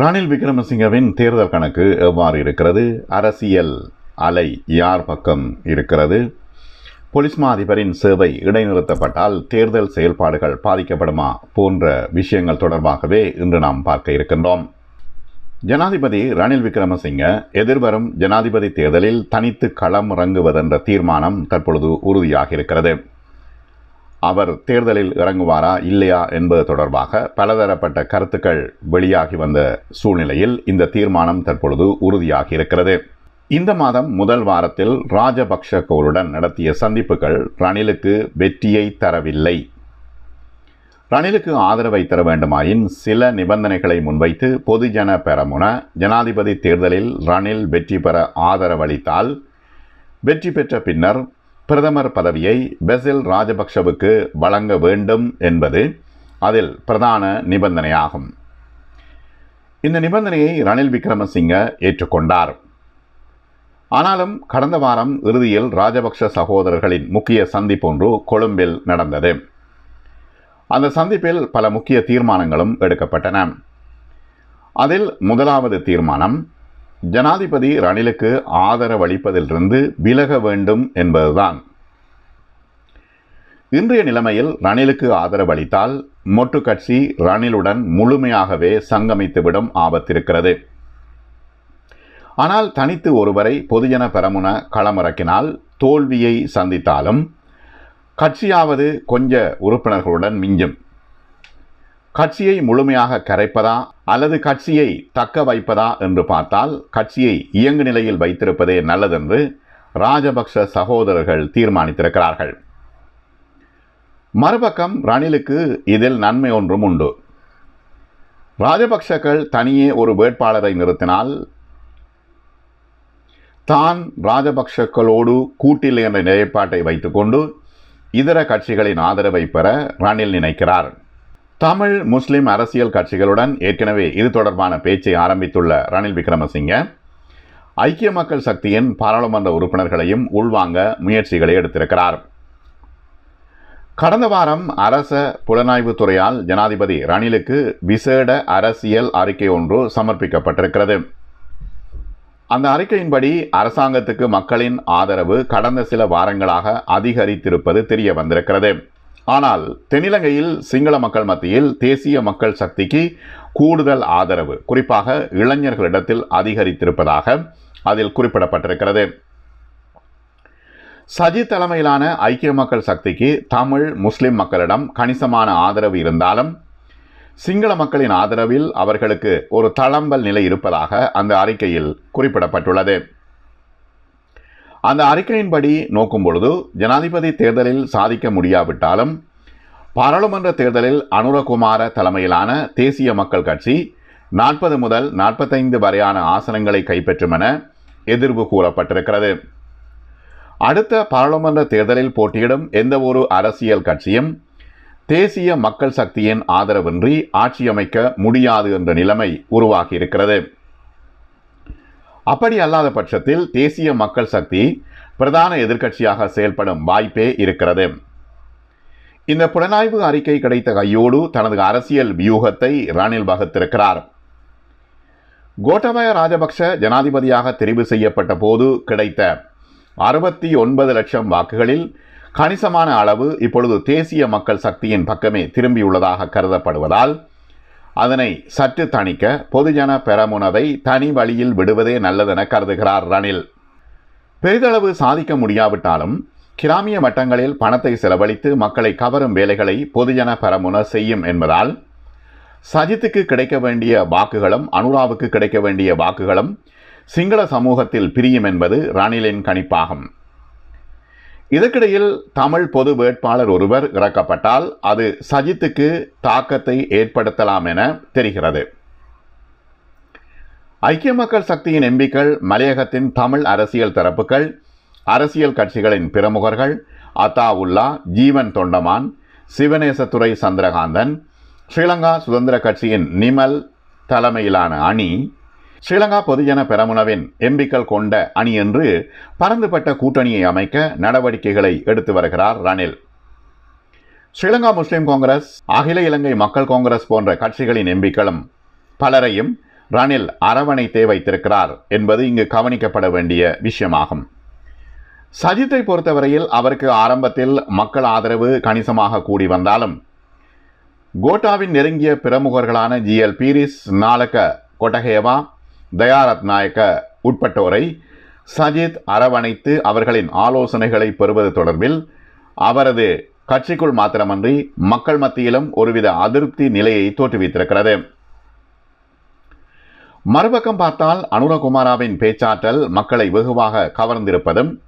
ரணில் விக்ரமசிங்கவின் தேர்தல் கணக்கு எவ்வாறு இருக்கிறது? அரசியல் அலை யார் பக்கம் இருக்கிறது? போலீஸ் மா அதிபரின் சேவை இடைநிறுத்தப்பட்டால் தேர்தல் செயல்பாடுகள் பாதிக்கப்படுமா போன்ற விஷயங்கள் தொடர்பாகவே இன்று நாம் பார்க்க இருக்கின்றோம். ஜனாதிபதி ரணில் விக்ரமசிங்க எதிர்வரும் ஜனாதிபதி தேர்தலில் தனித்து களம் இறங்குவதென்ற தீர்மானம் தற்பொழுது உறுதியாக இருக்கிறது அவர் தேர்தலில் இறங்குவாரா இல்லையா என்பது தொடர்பாக பலதரப்பட்ட கருத்துக்கள் வெளியாகி வந்த சூழ்நிலையில் இந்த தீர்மானம் தற்பொழுது உறுதியாகி இருக்கிறது. இந்த மாதம் முதல் வாரத்தில் ராஜபக்ஷகோருடன் நடத்திய சந்திப்புகள் ரணிலுக்கு வெற்றியை தரவில்லை. ரணிலுக்கு ஆதரவை தர வேண்டுமாயின் சில நிபந்தனைகளை முன்வைத்து பொதுஜன பெரமுன ஜனாதிபதி தேர்தலில் ரணில் வெற்றி பெற ஆதரவளித்தால் வெற்றி பெற்ற பின்னர் பிரதமர் பதவியை பெசில் ராஜபக்ஷவுக்கு வழங்க வேண்டும் என்பது அதில் பிரதான நிபந்தனையாகும். இந்த நிபந்தனையை ரணில் விக்ரமசிங்க ஏற்றுக்கொண்டார். ஆனாலும் கடந்த வாரம் இறுதியில் ராஜபக்ஷ சகோதரர்களின் முக்கிய சந்திப்பொன்று கொழும்பில் நடந்தது. அந்த சந்திப்பில் பல முக்கிய தீர்மானங்களும் எடுக்கப்பட்டன. அதில் முதலாவது தீர்மானம் ஜனாதிபதி ரணிலுக்கு ஆதரவளிப்பதிலிருந்து விலக வேண்டும் என்பதுதான். இன்றைய நிலைமையில் ரணிலுக்கு ஆதரவளித்தால் மொட்டு கட்சி ரணிலுடன் முழுமையாகவே சங்கமித்துவிடும் ஆபத்திருக்கிறது. ஆனால் தனித்து ஒருவரை பொதுஜன பெரமுன களமிறக்கினால் தோல்வியை சந்தித்தாலும் கட்சியாவது கொஞ்ச உறுப்பினர்களுடன் மிஞ்சும். கட்சியை முழுமையாக கரைப்பதா அல்லது கட்சியை தக்க வைப்பதா என்று பார்த்தால் கட்சியை இயங்கு நிலையில் வைத்திருப்பதே நல்லதென்று ராஜபக்ஷ சகோதரர்கள் தீர்மானித்திருக்கிறார்கள். மறுபக்கம் ரணிலுக்கு இதில் நன்மை ஒன்றும் உண்டு. ராஜபக்ஷக்கள் தனியே ஒரு வேட்பாளரை நிறுத்தினால் தான் ராஜபக்ஷக்களோடு கூட்டில் என்ற நிலைப்பாட்டை வைத்துக்கொண்டு இதர கட்சிகளின் ஆதரவை பெற ரணில் நினைக்கிறார். தமிழ் முஸ்லிம் அரசியல் கட்சிகளுடன் ஏற்கனவே இது தொடர்பான பேச்சை ஆரம்பித்துள்ள ரணில் விக்ரமசிங்க ஐக்கிய மக்கள் சக்தியின் பாராளுமன்ற உறுப்பினர்களையும் உள்வாங்க முயற்சிகளை எடுத்திருக்கிறார். கடந்த வாரம் அரச புலனாய்வு துறையால் ஜனாதிபதி ரணிலுக்கு விசேட அரசியல் அறிக்கை ஒன்று சமர்ப்பிக்கப்பட்டிருக்கிறது. அந்த அறிக்கையின்படி அரசாங்கத்துக்கு மக்களின் ஆதரவு கடந்த சில வாரங்களாக அதிகரித்திருப்பது தெரிய வந்திருக்கிறது ஆனால் தென்னிலங்கையில் சிங்கள மக்கள் மத்தியில் தேசிய மக்கள் சக்திக்கு கூடுதல் ஆதரவு குறிப்பாக இளைஞர்களிடத்தில் அதிகரித்திருப்பதாக அதில் குறிப்பிடப்பட்டிருக்கிறது. சஜித் தலைமையிலான ஐக்கிய மக்கள் சக்திக்கு தமிழ் முஸ்லிம் மக்களிடம் கணிசமான ஆதரவு இருந்தாலும் சிங்கள மக்களின் ஆதரவில் அவர்களுக்கு ஒரு தளம்பல் நிலை இருப்பதாக அந்த அறிக்கையில் குறிப்பிடப்பட்டுள்ளது. அந்த அறிக்கையின்படி நோக்கும் பொழுது ஜனாதிபதி தேர்தலில் சாதிக்க முடியாவிட்டாலும் பாராளுமன்ற தேர்தலில் அனுரகுமார தலைமையிலான தேசிய மக்கள் கட்சி நாற்பது முதல் நாற்பத்தைந்து வரையான ஆசனங்களை கைப்பற்றும் என எதிர்வு கூறப்பட்டிருக்கிறது. அடுத்த பாராளுமன்ற தேர்தலில் போட்டியிடும் எந்த ஒரு அரசியல் கட்சியும் தேசிய மக்கள் சக்தியின் ஆதரவின்றி ஆட்சியமைக்க முடியாது என்ற நிலைமை உருவாகி இருக்கிறது அப்படி அல்லாத பட்சத்தில் தேசிய மக்கள் சக்தி பிரதான எதிர்க்கட்சியாக செயல்படும் வாய்ப்பே இருக்கிறது. இந்த புலனாய்வு அறிக்கை கிடைத்த கையோடு தனது அரசியல் வியூகத்தை ரணில் வகுத்திருக்கிறார் கோட்டபய ராஜபக்ஷ ஜனாதிபதியாக தெரிவு செய்யப்பட்ட போது கிடைத்த அறுபத்தி ஒன்பது லட்சம் வாக்குகளில் கணிசமான அளவு இப்பொழுது தேசிய மக்கள் சக்தியின் பக்கமே திரும்பியுள்ளதாக கருதப்படுவதால் அதனை சற்று தணிக்க பொதுஜன பெரமுனவை தனி வழியில் விடுவதே நல்லதென கருதுகிறார் ரணில். பெரிதளவு சாதிக்க முடியாவிட்டாலும் கிராமிய மட்டங்களில் பணத்தை செலவழித்து மக்களை கவரும் வேலைகளை பொதுஜன பெரமுன செய்யும் என்பதால் சஜித்துக்கு கிடைக்க வேண்டிய வாக்குகளும் அனுராவுக்கு கிடைக்க வேண்டிய வாக்குகளும் சிங்கள சமூகத்தில் பிரியும் என்பது ரணிலின் கணிப்பாகும். இதற்கிடையில் தமிழ் பொது வேட்பாளர் ஒருவர் இறக்கப்பட்டால் அது சஜித்துக்கு தாக்கத்தை ஏற்படுத்தலாம் என தெரிகிறது. ஐக்கிய மக்கள் சக்தியின் எம்பிக்கள் மலையகத்தின் தமிழ் அரசியல் தரப்புகள் அரசியல் கட்சிகளின் பிரமுகர்கள் அத்தாவுல்லா ஜீவன் தொண்டமான் சிவநேசத்துறை சந்திரகாந்தன் ஸ்ரீலங்கா சுதந்திர கட்சியின் நிமல் தலைமையிலான அணி ஸ்ரீலங்கா பொதுஜன பெரமுனவின் எம்பிக்கள் கொண்ட அணி என்று பரந்துபட்ட கூட்டணியை அமைக்க நடவடிக்கைகளை எடுத்து வருகிறார் ரணில். ஸ்ரீலங்கா முஸ்லிம் காங்கிரஸ் அகில இலங்கை மக்கள் காங்கிரஸ் போன்ற கட்சிகளின் எம்பிக்களும் பலரையும் ரணில் அரவணைத்தே வைத்திருக்கிறார் என்பது இங்கு கவனிக்கப்பட வேண்டிய விஷயமாகும். சஜித்தை பொறுத்தவரையில் அவருக்கு ஆரம்பத்தில் மக்கள் ஆதரவு கணிசமாக கூடி வந்தாலும் கோட்டாவின் நெருங்கிய பிரமுகர்களான ஜிஎல் பீரிஸ் நாலக கொட்டகேவா தயாரத் நாயக்க உட்பட்டோரை சஜித் அரவணைத்து அவர்களின் ஆலோசனைகளை பெறுவது தொடர்பில் அவரது கட்சிக்குள் மாத்திரமன்றி மக்கள் மத்தியிலும் ஒருவித அதிருப்தி நிலையை தோற்றுவித்திருக்கிறது. மறுபக்கம் பார்த்தால் அனுரகுமாராவின் பேச்சாற்றல் மக்களை வெகுவாக கவர்ந்திருப்பதும்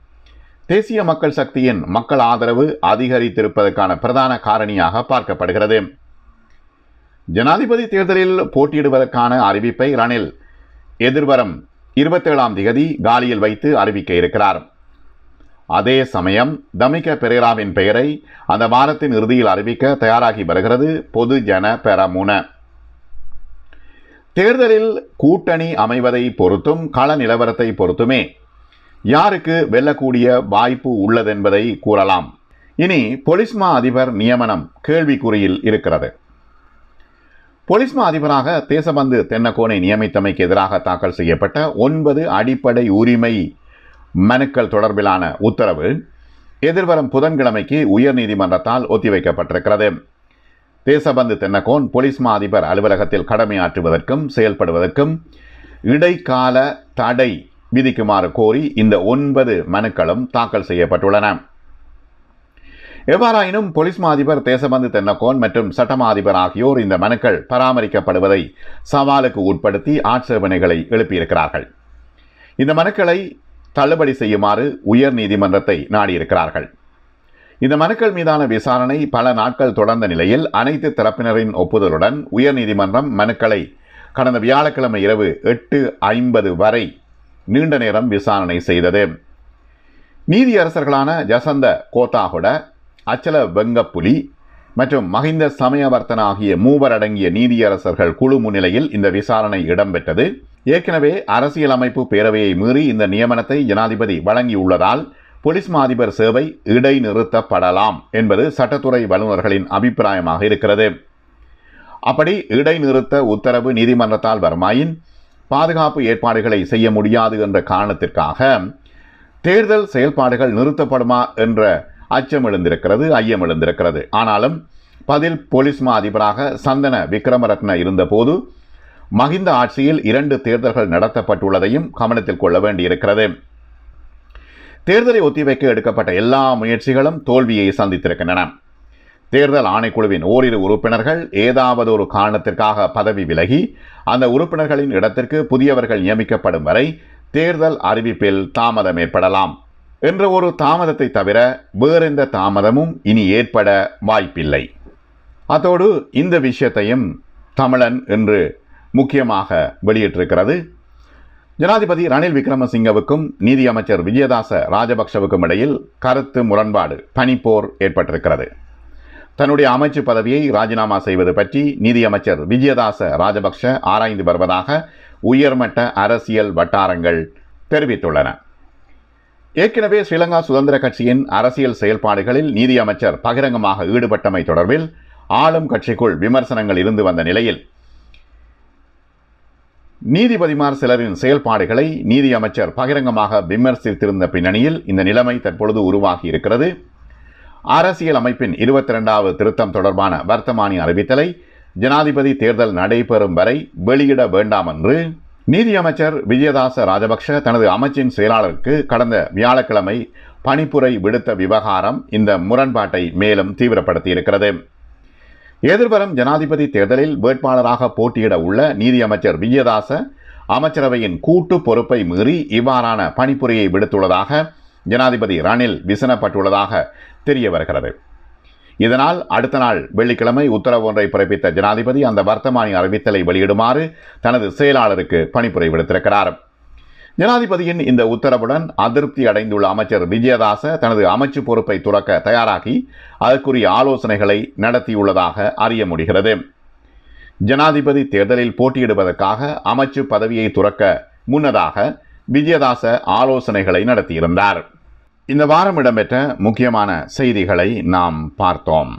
தேசிய மக்கள் சக்தியின் மக்கள் ஆதரவு அதிகரித்திருப்பதற்கான பிரதான காரணியாக பார்க்கப்படுகிறது. ஜனாதிபதி தேர்தலில் போட்டியிடுவதற்கான அறிவிப்பை ரணில் எதிர்வரும் இருபத்தேழாம் திகதி காலியில் வைத்து அறிவிக்க இருக்கிறார். அதே சமயம் தமிக பெரேராவின் பெயரை அந்த வாரத்தின் இறுதியில் அறிவிக்க தயாராகி வருகிறது பொது ஜன பெரமுன. தேர்தலில் கூட்டணி அமைவதை பொறுத்தும் கள நிலவரத்தை பொறுத்துமே யாருக்கு வெல்லக்கூடிய வாய்ப்பு உள்ளதென்பதை கூறலாம். இனி பொலிஸ்மா அதிபர் நியமனம் கேள்விக்குறியில் இருக்கிறது. பொலிஸ்மா அதிபராக தேசபந்து தென்னக்கோனை நியமித்தமைக்கு எதிராக தாக்கல் செய்யப்பட்ட ஒன்பது அடிப்படை உரிமை மனுக்கள் தொடர்பிலான உத்தரவு எதிர்வரும் புதன்கிழமைக்கு உயர்நீதிமன்றத்தால் ஒத்திவைக்கப்பட்டிருக்கிறது. தேசபந்து தென்னகோன் பொலிஸ்மா அதிபர் அலுவலகத்தில் கடமையாற்றுவதற்கும் செயல்படுவதற்கும் இடைக்கால தடை விதிக்குமாறு கோரி இந்த ஒன்பது மனுக்களும் தாக்கல் செய்யப்பட்டுள்ளன. எவ்வாறாயினும் போலீஸ் அதிபர் தேசபந்து தென்னகோன் மற்றும் சட்டமா அதிபர் ஆகியோர் இந்த மனுக்கள் பராமரிக்கப்படுவதை சவாலுக்கு உட்படுத்தி ஆட்சேபனைகளை எழுப்பியிருக்கிறார்கள். இந்த மனுக்களை தள்ளுபடி செய்யுமாறு உயர் நீதிமன்றத்தை நாடியிருக்கிறார்கள். இந்த மனுக்கள் மீதான விசாரணை பல நாட்கள் தொடர்ந்த நிலையில் அனைத்து தரப்பினரின் ஒப்புதலுடன் உயர்நீதிமன்றம் மனுக்களை கடந்த வியாழக்கிழமை இரவு எட்டு ஐம்பது வரை நீண்ட நேரம் விசாரணை செய்தது. நீதியரசர்களான ஜசந்த கோத்தாகுட அச்சல வெங்கப்புலி மற்றும் மஹிந்த சமயவர்த்தன ஆகிய மூவர் அடங்கிய நீதியரசர்கள் குழு முன்னிலையில் இந்த விசாரணை இடம்பெற்றது. ஏற்கனவே அரசியலமைப்பு பேரவையை மீறி இந்த நியமனத்தை ஜனாதிபதி வழங்கியுள்ளதால் போலீஸ் மாதிபர் சேவை இடைநிறுத்தப்படலாம் என்பது சட்டத்துறை வல்லுநர்களின் அபிப்பிராயமாக இருக்கிறது. அப்படி இடைநிறுத்த உத்தரவு நீதிமன்றத்தால் வருமாயின் பாதுகாப்பு ஏற்பாடுகளை செய்ய முடியாது என்ற காரணத்திற்காக தேர்தல் செயல்பாடுகள் நிறுத்தப்படுமா என்ற அச்சம் எழுந்திருக்கிறது ஐயம் எழுந்திருக்கிறது ஆனாலும் பதில் போலீஸ் மா அதிபராக சந்தன விக்ரமரத்ன இருந்தபோது மகிந்த ஆட்சியில் இரண்டு தேர்தல்கள் நடத்தப்பட்டுள்ளதையும் கவனத்தில் கொள்ள வேண்டியிருக்கிறது. தேர்தலை ஒத்திவைக்க எடுக்கப்பட்ட எல்லா முயற்சிகளும் தோல்வியை சந்தித்திருக்கின்றன. தேர்தல் ஆணைக்குழுவின் ஓரிரு உறுப்பினர்கள் ஏதாவது ஒரு காரணத்திற்காக பதவி விலகி அந்த உறுப்பினர்களின் இடத்திற்கு புதியவர்கள் நியமிக்கப்படும் வரை தேர்தல் அறிவிப்பில் தாமதம் ஏற்படலாம். என்ற ஒரு தாமதத்தை தவிர வேறெந்த தாமதமும் இனி ஏற்பட வாய்ப்பில்லை. அதோடு இந்த விஷயத்தையும் தமிழன் என்று முக்கியமாக வெளியிட்டிருக்கிறது. ஜனாதிபதி ரணில் விக்ரமசிங்கவுக்கும் நீதியமைச்சர் விஜயதாச ராஜபக்சவுக்கும் இடையில் கருத்து முரண்பாடு பனிப்போர் ஏற்பட்டிருக்கிறது. தன்னுடைய அமைச்சு பதவியை ராஜினாமா செய்வது பற்றி நீதியமைச்சர் விஜயதாச ராஜபக்ஷ ஆராய்ந்து வருவதாக உயர்மட்ட அரசியல் வட்டாரங்கள் தெரிவித்துள்ளன. ஏற்கனவே ஸ்ரீலங்கா சுதந்திர கட்சியின் அரசியல் செயல்பாடுகளில் நீதியமைச்சர் பகிரங்கமாக ஈடுபட்டமை தொடர்பில் ஆளும் கட்சிக்குள் விமர்சனங்கள் இருந்து வந்த நிலையில் நீதிபதிமார் சிலரின் செயல்பாடுகளை நீதியமைச்சர் பகிரங்கமாக விமர்சித்திருந்த பின்னணியில் இந்த நிலைமை தற்பொழுது உருவாகி இருக்கிறது. அரசியல் அமைப்பின் இருபத்தி இரண்டாவது திருத்தம் தொடர்பான வர்த்தமானி அறிவித்தலை ஜனாதிபதி தேர்தல் நடைபெறும் வரை வெளியிட வேண்டாம் என்று நீதியமைச்சர் விஜயதாச ராஜபக்ஷ தனது அமைச்சின் செயலாளருக்கு கடந்த வியாழக்கிழமை பணிப்புரை விடுத்த விவகாரம் இந்த முரண்பாட்டை மேலும் தீவிரப்படுத்தியிருக்கிறது. எதிர்வரும் ஜனாதிபதி தேர்தலில் வேட்பாளராக போட்டியிட உள்ள நீதியமைச்சர் விஜயதாச அமைச்சரவையின் கூட்டு பொறுப்பை மீறி இவ்வாறான பணிப்புரையை விடுத்துள்ளதாக ஜனாதிபதி ரணில் விசனப்பட்டுள்ளதாக தெரிய வருகிறது. இதனால் அடுத்த நாள் வெள்ளிக்கிழமை உத்தரவு ஒன்றை பிறப்பித்த ஜனாதிபதி அந்த வர்த்தமானி அறிவித்தலை வெளியிடுமாறு தனது செயலாளருக்கு பணிப்புரை விடுத்திருக்கிறார். ஜனாதிபதியின் இந்த உத்தரவுடன் அதிருப்தி அடைந்துள்ள அமைச்சர் விஜயதாச தனது அமைச்சு பொறுப்பை துறக்க தயாராகி அதற்குரிய ஆலோசனைகளை நடத்தியுள்ளதாக அறிய முடிகிறது. ஜனாதிபதி தேர்தலில் போட்டியிடுவதற்காக அமைச்சு பதவியை துறக்க முன்னதாக விஜயதாச ஆலோசனைகளை நடத்தியிருந்தார். இந்த வாரம் இடம்பெற்ற முக்கியமான செய்திகளை நாம் பார்த்தோம்.